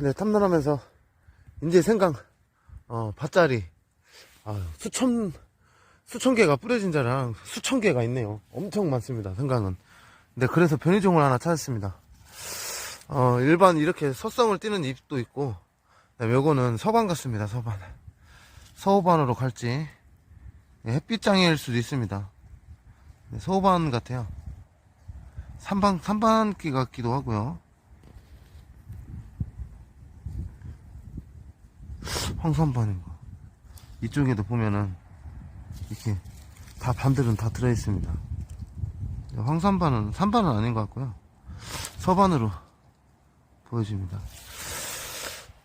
네, 탐난하면서 이제 생강 어, 밭자리 아, 수천 수천 개가 뿌려진 자랑 수천 개가 있네요. 엄청 많습니다. 생강은. 근데 그래서 변이종을 하나 찾았습니다. 어, 일반 이렇게 서성을 띠는 잎도 있고, 그다음에 요거는 서반 같습니다. 서반. 서호반으로 갈지 예, 햇빛장애일 수도 있습니다. 네, 서호반 같아요. 삼반 삼반기 같기도 하고요. 황산반인가. 이쪽에도 보면은 이렇게 다 반들은 다 들어 있습니다. 황산반은 산반은 아닌 것 같고요. 서반으로 보여집니다.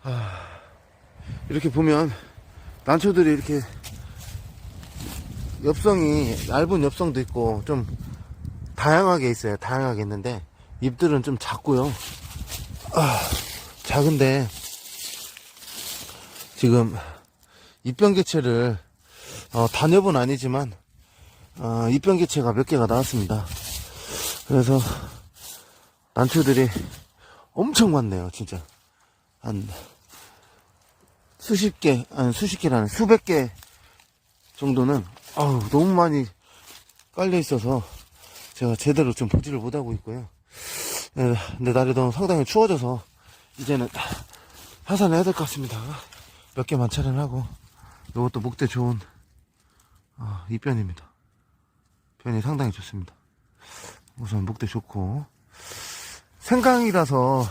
아, 이렇게 보면 난초들이 이렇게 엽성이 얇은 엽성도 있고 좀 다양하게 있어요. 다양하게 있는데 잎들은 좀 작고요. 아, 작은데 지금 입병 개체를 어, 단엽은 아니지만 어, 입병 개체가 몇 개가 나왔습니다. 그래서 난초들이 엄청 많네요, 진짜 한 수십 개, 아니 수십 개라는 수백 개 정도는 아우 너무 많이 깔려 있어서 제가 제대로 좀 보지를 못하고 있고요. 네, 근데 날이 너무 상당히 추워져서 이제는 하산해야 될 것 같습니다. 몇 개만 차련하고 이것도 목대 좋은 아, 이변입니다. 변이 상당히 좋습니다. 우선 목대 좋고 생강이라서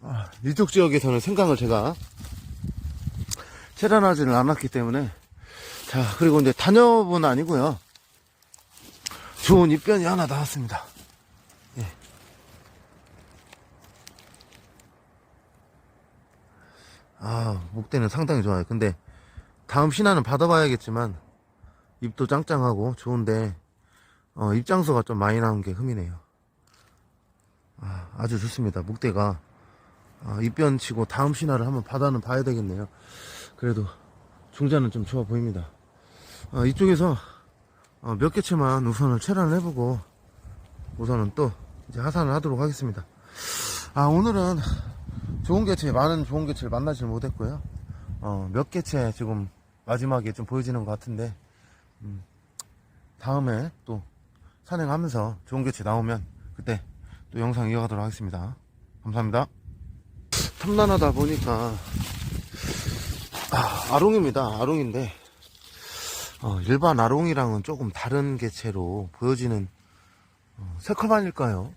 아, 이쪽 지역에서는 생강을 제가 체란하지를 않았기 때문에 자 그리고 이제 단엽은 아니고요 좋은 입변이 하나 나왔습니다 아 목대는 상당히 좋아요 근데 다음 신화는 받아봐야겠지만 잎도 짱짱하고 좋은데 어, 입장소가 좀 많이 나온 게 흠이네요 아, 아주 좋습니다 목대가 아, 입변 치고 다음 신화를 한번 받아는 봐야 되겠네요. 그래도 중자는 좀 좋아 보입니다. 아, 이쪽에서 어, 몇 개체만 우선을 체란을 해보고 우선은 또 이제 하산을 하도록 하겠습니다. 아 오늘은 좋은 개체 많은 좋은 개체를 만나질 못했고요. 어, 몇 개체 지금 마지막에 좀 보여지는 것 같은데 음, 다음에 또 산행하면서 좋은 개체 나오면 그때 또 영상 이어가도록 하겠습니다. 감사합니다. 탐난하다 보니까 아, 아롱입니다. 아롱인데 어, 일반 아롱이랑은 조금 다른 개체로 보여지는 어, 새컬반일까요?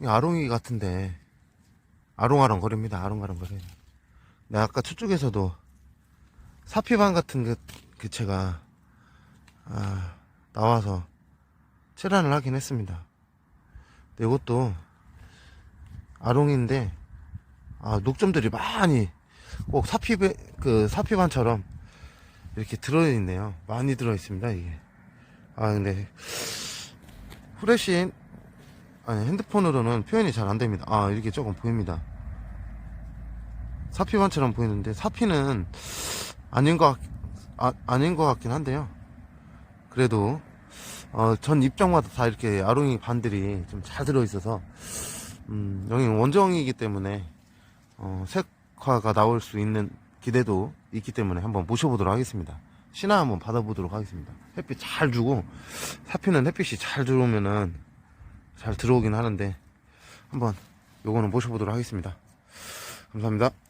이 아롱이 같은데 아롱아롱 거립니다. 아롱아롱 거려요. 네, 아까 저쪽에서도 사피반 같은 그 개체가 아, 나와서 체란을 하긴 했습니다. 근데 이것도 아롱인데 아, 녹점들이 많이 꼭 사피 그 사피반처럼 이렇게 들어있네요. 많이 들어있습니다 이게. 아 근데 후레쉬 아니 핸드폰으로는 표현이 잘 안됩니다. 아 이렇게 조금 보입니다. 사피반처럼 보이는데 사피는 아닌 것 같, 아, 아닌 것 같긴 한데요. 그래도 어, 전 입장마다 다 이렇게 아롱이 반들이 좀 잘 들어있어서 음, 여기 원정이기 때문에 어, 색화가 나올 수 있는 기대도 있기 때문에 한번 모셔보도록 하겠습니다. 신화 한번 받아보도록 하겠습니다. 햇빛 잘 주고 사피는 햇빛이 잘 들어오면은 잘 들어오긴 하는데 한번 요거는 모셔보도록 하겠습니다. 감사합니다.